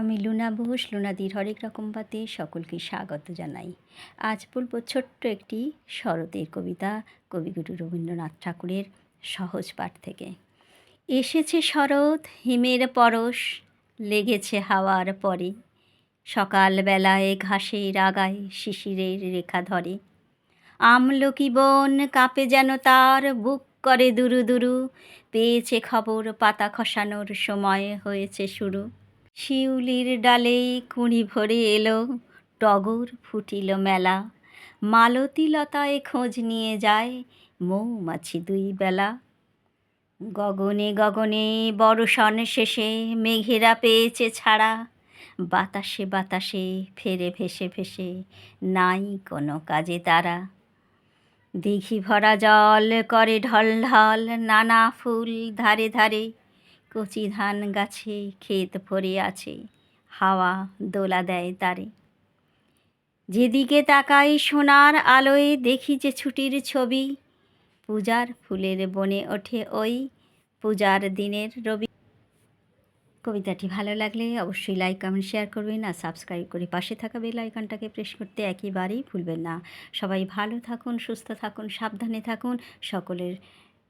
আমি লুনা বোস লুনাদির হরেক রকম পাতে সকলকে স্বাগত জানাই। আজ বলব ছোট্ট একটি শরতের কবিতা কবিগুরু রবীন্দ্রনাথ ঠাকুরের সহজ পাঠ থেকে। এসেছে শরৎ, হিমের পরশ, লেগেছে হাওয়ার পরে। সকালবেলায় ঘাসের আগায় শিশিরের রেখা ধরে। আমলকি বন, কাঁপে যেন তার, বুক করে দুরু দুরু। পেয়েছে খবর পাতা খসানোর সময় হয়েছে শুরু। শিউলির ডালে কুঁড়ি ভরে এলো, টগর ফুটিল মেলা। মালতী লতায় খোঁজ নিয়ে যায় মৌমাছি দুই বেলা। গগনে গগনে বর্ষণ শেষে মেঘেরা পেয়েছে ছাড়া। বাতাসে বাতাসে ফেরে ভেসে ভেসে নাই কোনো কাজে তারা। দিঘি ভরা জল করে ঢল ঢল নানা ফুল ধারে ধারে। কচি ধান গাছে ক্ষেত ভরে আছে, হাওয়া দোলা দেয় তারে। যেদিকে তাকাই সোনার আলোয় দেখি যে ছুটির ছবি, পূজার ফুলের বনে ওঠে ওই পূজার দিনের রবি। কবিতাটি ভালো লাগলে অবশ্যই লাইক, কমেন্ট, শেয়ার করবেন আর সাবস্ক্রাইব করে পাশে থাকা বেল আইকনটাকে প্রেস করতে একেবারেই ভুলবেন না। সবাই ভালো থাকুন, সুস্থ থাকুন, সাবধানে থাকুন। সকলের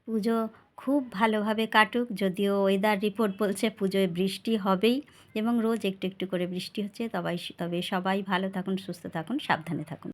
পুজো খুব ভালোভাবে কাটুক, যদিও ওয়েদার রিপোর্ট বলছে পুজোয় বৃষ্টি হবেই এবং রোজ একটু একটু করে বৃষ্টি হচ্ছে, তবাই তবে সবাই ভালো থাকুন, সুস্থ থাকুন, সাবধানে থাকুন।